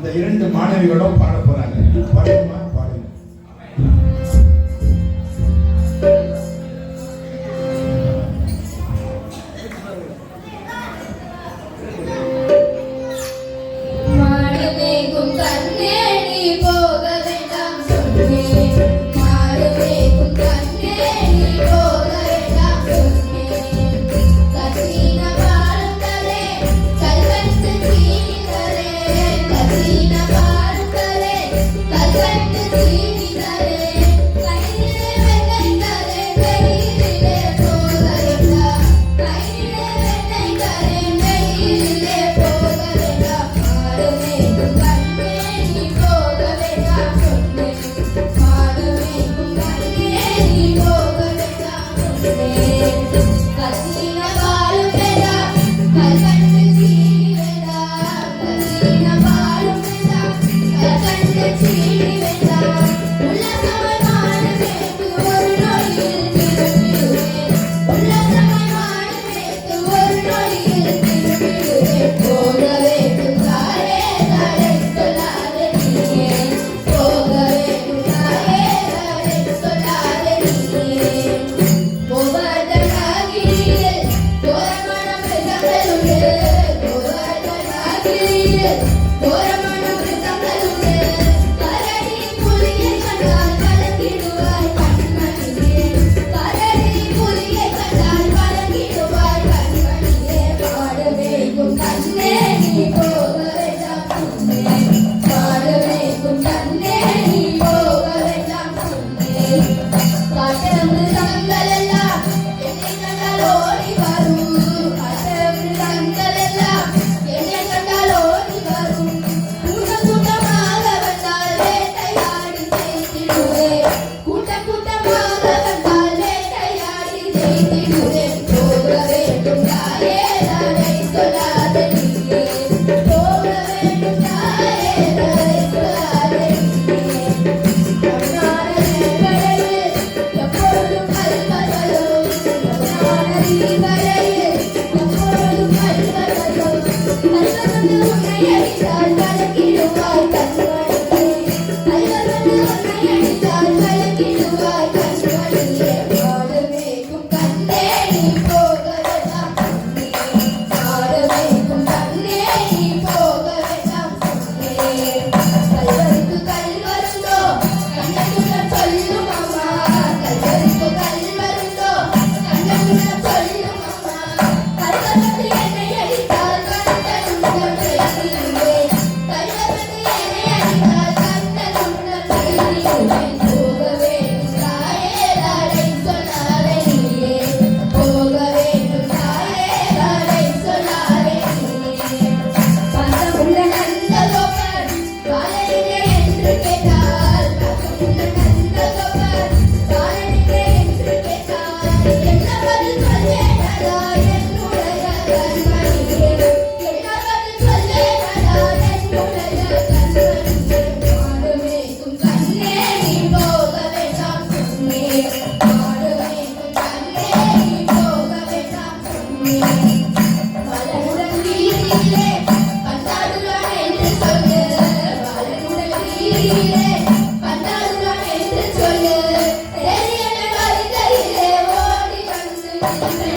இந்த இரண்டு மாணவிகளும் பாட போறாங்க. பாடுமா பாடுங்க. கோவர்தனாகிரியில் Deus. Thank you.